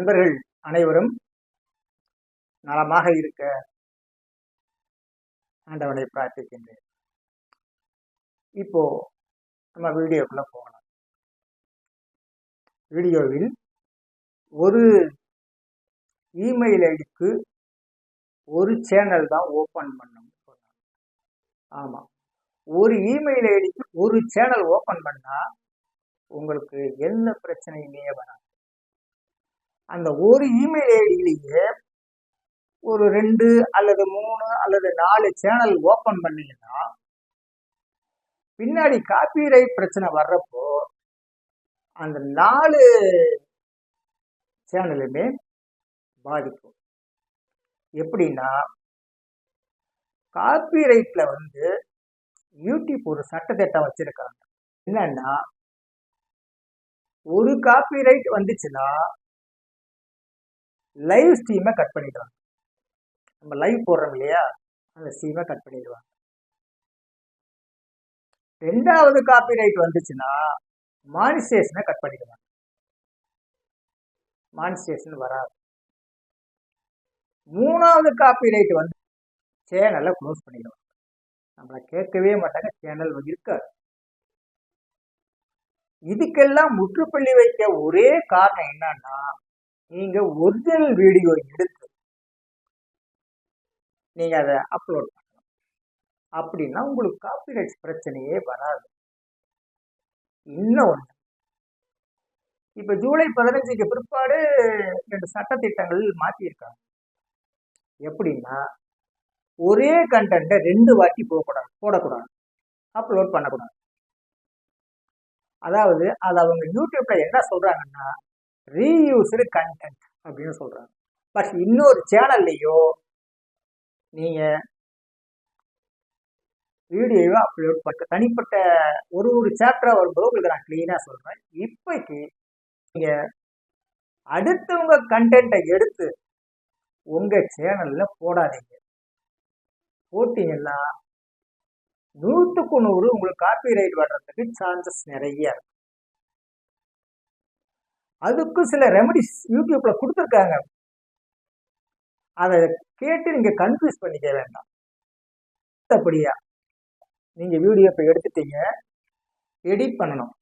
நண்பர்கள் அனைவரும் நலமாக இருக்க ஆண்டவனை பிரார்த்திக்கின்றேன். இப்போ நம்ம வீடியோக்குள்ள போகலாம். வீடியோவில் ஒரு இமெயில் ஐடிக்கு ஒரு சேனல் தான் ஓப்பன் பண்ணணும் ஆமாம் ஒரு இமெயில் ஐடிக்கு ஒரு சேனல் ஓப்பன் பண்ணால் உங்களுக்கு எந்த பிரச்சனையுமே வராது. அந்த ஒரு இமெயில் ஐடியிலேயே ஒரு ரெண்டு அல்லது மூணு அல்லது நாலு சேனல் ஓப்பன் பண்ணீங்கன்னா பின்னாடி காப்பிரைட் பிரச்சனை வர்றப்போ அந்த நாலு சேனலுமே பாதிக்கும். எப்படின்னா காப்பிரைட்ல வந்து யூடியூப் ஒரு சட்டத்திட்டம் வச்சிருக்காங்க. என்னன்னா ஒரு காப்பிரைட் வந்துச்சுன்னா லைவ் ஸ்ட்ரீமை கட் பண்ணிடுவாங்க. நம்ம லைவ் போடுறோம் இல்லையா? அந்த ஸ்ட்ரீமை கட் பண்ணிடுவாங்க. ரெண்டாவது காப்பிரைட் வந்துச்சுன்னா மானிஸ்டேஷனை கட் பண்ணிடுவாங்க. மானிஸ்டேஷன் வராது. மூணாவது காப்பிரைட் வந்து சேனலை க்ளோஸ் பண்ணிடுவாங்க. நம்மளை கேட்கவே மாட்டாங்க சேனல் இருக்காது. இதுக்கெல்லாம் முற்றுப்புள்ளி வைக்க ஒரே காரணம் என்னன்னா நீங்க ஒரிஜினல் வீடியோ எடுத்து நீங்க அதை அப்லோட் பண்ணணும். அப்படின்னா உங்களுக்கு காப்பிரைட்ஸ் பிரச்சனையே வராது. இன்னும் ஒன்று இப்ப ஜூலை பதினஞ்சுக்கு பிற்பாடு ரெண்டு சட்டத்திட்டங்கள் மாற்றியிருக்காங்க. எப்படின்னா ஒரே கண்டென்ட்டை ரெண்டு வாட்டி போகக்கூடாது போடக்கூடாது அப்லோட் பண்ணக்கூடாது. அதாவது அது அவங்க யூடியூப்ல என்ன சொல்றாங்கன்னா ரீயூஸ்டு கண்டென்ட் அப்படின்னு சொல்கிறாங்க பட் இன்னொரு சேனல்லையோ நீங்கள் வீடியோவை அப்லோட் பண்ண தனிப்பட்ட ஒரு ஒரு சாப்டராக வரும்போது உங்களுக்கு நான் க்ளீனாக சொல்கிறேன் இப்போக்கு நீங்கள் அடுத்தவங்க கண்டென்ட்டை எடுத்து உங்கள் சேனலில் போடாதீங்க. போட்டிங்கன்னா நூற்றுக்கு நூறு உங்களுக்கு காப்பி ரைட் வர்றதுக்கு சான்சஸ் நிறைய இருக்கு. அதுக்கும் சில ரெமடிஸ் யூடியூப்ல கொடுத்துருக்காங்க. அதை கேட்டு நீங்க கன்ஃபியூஸ் பண்ணிக்க வேண்டாம். அப்படியா நீங்க வீடியோ இப்போ எடுத்துட்டீங்க எடிட் பண்ணணும்.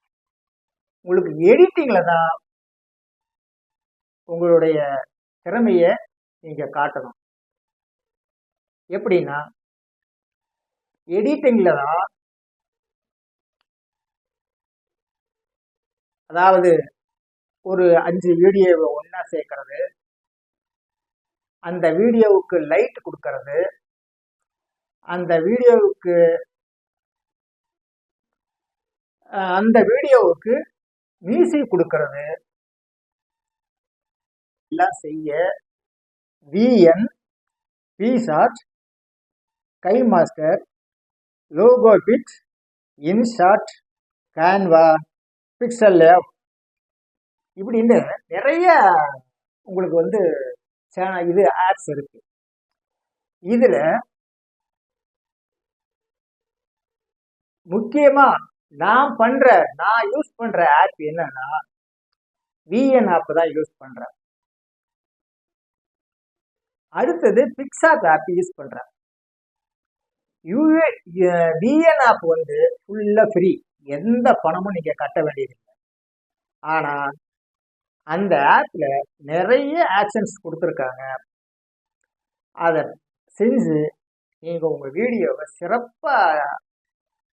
உங்களுக்கு எடிட்டிங்ல தான் உங்களுடைய திறமைய நீங்க காட்டணும். எப்படின்னா எடிட்டிங்ல தான் அதாவது ஒரு அஞ்சு வீடியோவை ஒன்றா சேர்க்கறது. அந்த வீடியோவுக்கு லைட் கொடுக்கறது. அந்த வீடியோவுக்கு அந்த வீடியோவுக்கு மியூசிக் கொடுக்கறது. எல்லாம் செய்ய VN PicsArt KineMaster logo bit InShot Canva PixelLab இப்படின்னு நிறைய உங்களுக்கு வந்து இது ஆப்ஸ் இருக்கு. இதுல முக்கியமா நான் பண்ற நான் யூஸ் பண்ற ஆப் என்னன்னா விஎன் ஆப் தான் யூஸ் பண்றேன். அடுத்தது பிக்சாப் ஆப் யூஸ் பண்றேன். யூஏ விஎன் ஆப் வந்து ஃபுல்லா ஃப்ரீ எந்த பணமும் நீங்க கட்ட வேண்டியதில்லை. ஆனா அந்த ஆப்பில் நிறைய ஆக்ஷன்ஸ் கொடுத்துருக்காங்க. அதை செஞ்சு நீங்கள் உங்கள் வீடியோவை சிறப்பாக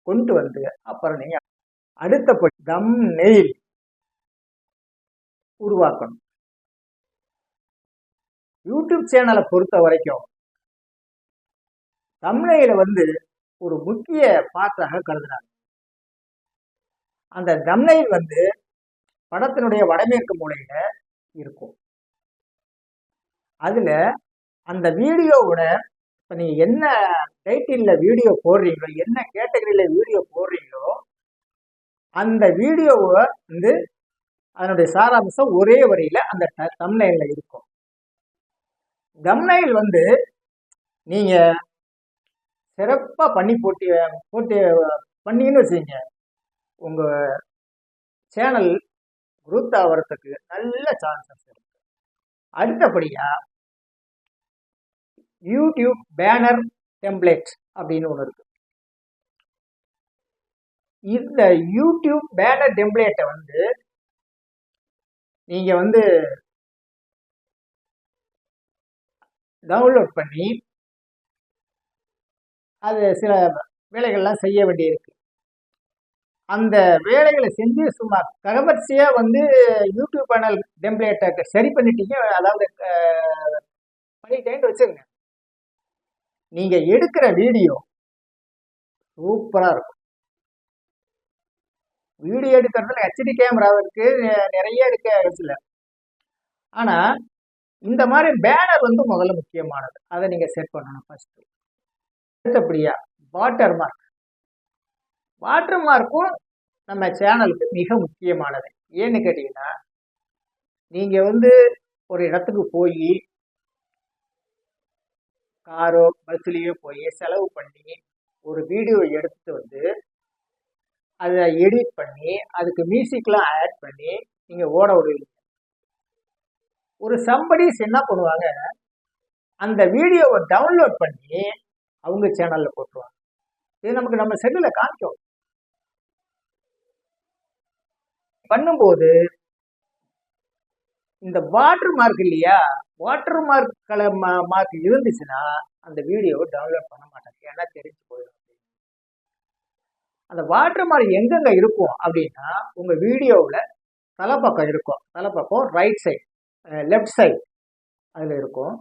கொண்டு வந்து அப்புறம் நீங்கள் அடுத்தபடி தம் நெயில் உருவாக்கணும். யூடியூப் சேனலை பொறுத்த வரைக்கும் தம்னையில் வந்து ஒரு முக்கிய பாட்டாக கருதுனாங்க அந்த தம்னையில் வந்து படத்தினுடைய வடமேற்கு மூலையில இருக்கும். அதுல அந்த வீடியோவோட இப்ப நீங்க என்ன டைட்டில்ல வீடியோ போடுறீங்களோ என்ன கேட்டகரியில வீடியோ போடுறீங்களோ அந்த வீடியோவை வந்து அதனுடைய சாராம்சம் ஒரே வரியில அந்த தம்னையில இருக்கும். தம்னைல் வந்து நீங்க சிறப்பாக பண்ணி போட்டி போட்டி பண்ணீங்கன்னு வச்சுங்க உங்க சேனல் குரூத் ஆகிறதுக்கு நல்ல சான்சஸ் இருக்கு. அடுத்தபடியா யூடியூப் பேனர் டெம்ப்ளேட் அப்படின்னு ஒன்று இருக்கு. இந்த யூடியூப் பேனர் டெம்ப்ளேட்டை வந்து நீங்க வந்து டவுன்லோட் பண்ணி அது சில வேலைகள்லாம் செய்ய வேண்டியிருக்கு. அந்த வேலைகளை செஞ்சு சும்மா கவர்ச்சியாக வந்து யூடியூப் சேனல் டெம்ப்ளேட்டை சரி பண்ணிட்டீங்க. அதாவது அஹ், பண்ணிட்டேன்னு வச்சுருங்க நீங்கள் எடுக்கிற வீடியோ சூப்பராக இருக்கும். வீடியோ எடுக்கிறதுல ஹெச்டி கேமராவுக்கு நிறைய எடுக்க வச்சுல ஆனால் இந்த மாதிரி பேனர் வந்து முதல்ல முக்கியமானது. அதை நீங்கள் செட் பண்ணணும் ஃபஸ்ட்டு அடுத்தபடியா வாட்டர் மார்க் வாட்டர் மார்க்கும் நம்ம சேனலுக்கு மிக முக்கியமானது. ஏன்னு கேட்டீங்கன்னா நீங்கள் வந்து ஒரு இடத்துக்கு போய் காரோ பஸ்லேயோ போய் செலவு பண்ணி ஒரு வீடியோ எடுத்து வந்து அதை எடிட் பண்ணி அதுக்கு மியூசிக்லாம் ஆட் பண்ணி நீங்கள் ஓட விடுவீங்க. ஒரு சம்படிஸ் என்ன பண்ணுவாங்க அந்த வீடியோவை டவுன்லோட் பண்ணி அவங்க சேனலில் போட்டுருவாங்க. இது நமக்கு நம்ம செல்லில் காமிக்கும். பண்ணும்போது இந்த வாட்டர் மார்க் இல்லையா? வாட்டர் மார்க் கலர் மார்க் இருந்துச்சுன்னா அந்த வீடியோவை டவுன்லோட் பண்ண மாட்டாங்க. ஏன்னா தெரிஞ்சு போயிடும். அந்த வாட்டர் மார்க் எங்கெங்க இருக்கும் அப்படின்னா உங்க வீடியோவில் தலைப்பக்கம் இருக்கும். தலைப்பக்கம் ரைட் சைட் லெஃப்ட் சைட் அதில் இருக்கும்.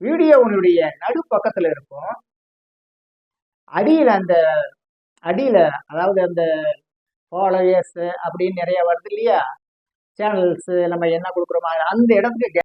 வீடியோனுடைய நடு பக்கத்தில் இருக்கும். அடியில் அந்த அடியில் அதாவது அந்த ஃபாலோயர்ஸு அப்படின்னு நிறைய வருது இல்லையா? சேனல்ஸு நம்ம என்ன கொடுக்குறோமோ அந்த இடத்துக்கு